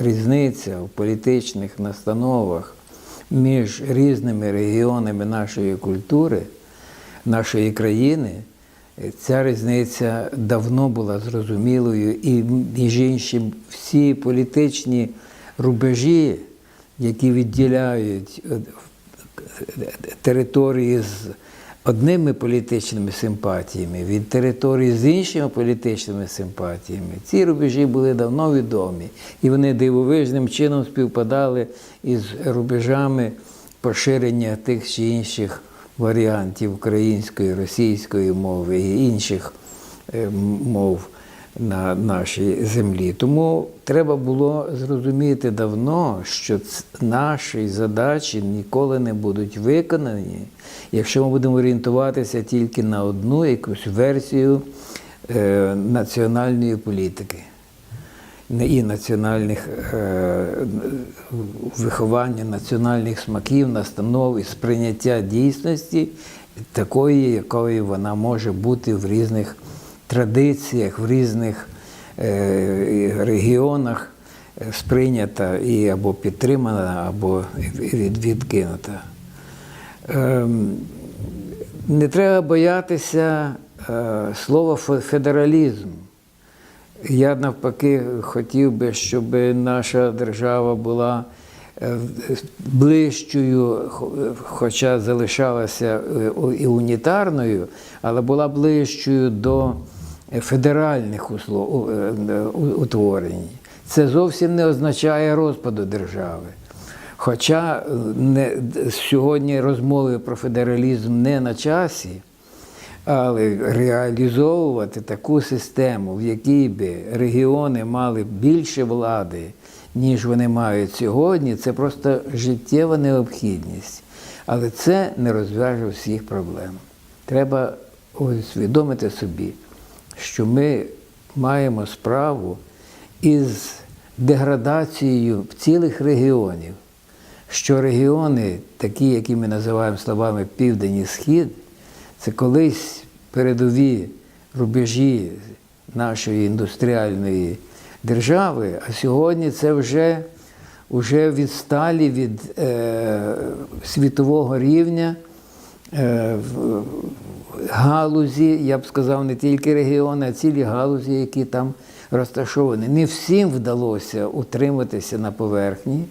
різниця в політичних настановах між різними регіонами нашої культури, нашої країни, ця різниця давно була зрозумілою, і між іншим всі політичні рубежі, які відділяють е, території з одними політичними симпатіями від території з іншими політичними симпатіями, ці рубежі були давно відомі, і вони дивовижним чином співпадали із рубежами поширення тих чи інших варіантів української, російської мови і інших е, мов на нашій землі. Тому треба було зрозуміти давно, що наші задачі ніколи не будуть виконані, якщо ми будемо орієнтуватися тільки на одну якусь версію е, національної політики і національних е, виховання національних смаків, настанов і сприйняття дійсності такої, якою вона може бути в різних традиціях, в різних е, регіонах е, сприйнята і або підтримана, або відкинута. Ем, Не треба боятися е, слова федералізм. Я навпаки хотів би, щоб наша держава була ближчою, хоча залишалася і унітарною, але була ближчою до федеральних е, у- утворень. Це зовсім не означає розпаду держави. Хоча е, не, сьогодні розмови про федералізм не на часі, але реалізовувати таку систему, в якій би регіони мали більше влади, ніж вони мають сьогодні, це просто життєва необхідність. Але це не розв'яже всіх проблем. Треба усвідомити собі, що ми маємо справу із деградацією цілих регіонів, що регіони, такі, які ми називаємо словами Південь і Схід, це колись передові рубежі нашої індустріальної держави, а сьогодні це вже, вже відсталі від е, світового рівня галузі, я б сказав, не тільки регіони, а цілі галузі, які там розташовані. Не всім вдалося утриматися на поверхні,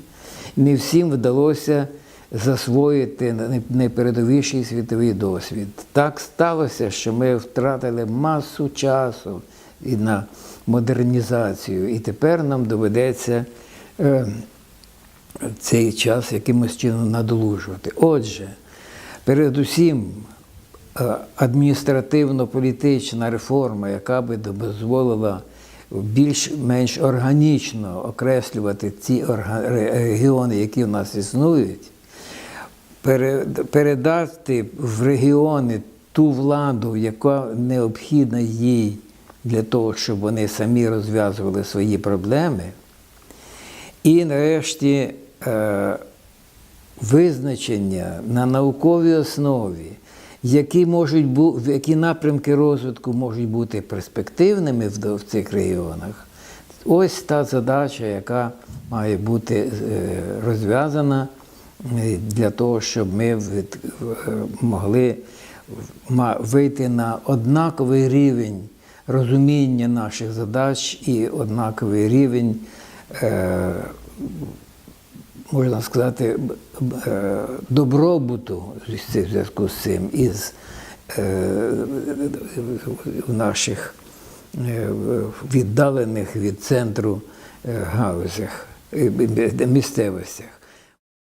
не всім вдалося засвоїти найпередовіший світовий досвід. Так сталося, що ми втратили масу часу і на модернізацію, і тепер нам доведеться. Е, цей час якимось чином надолужувати. Отже, передусім е, адміністративно-політична реформа, яка би дозволила більш-менш органічно окреслювати ці регіони, які в нас існують, передати в регіони ту владу, яка необхідна їй для того, щоб вони самі розв'язували свої проблеми. І нарешті е, визначення на науковій основі, які, можуть бу, які напрямки розвитку можуть бути перспективними в, цих регіонах. Ось та задача, яка має бути е, розв'язана е, для того, щоб ми е, могли вийти на однаковий рівень розуміння наших задач і однаковий рівень можна сказати, е, добробуту в зв'язку з цим із е, наших е, віддалених від центру галузях, місцевостях.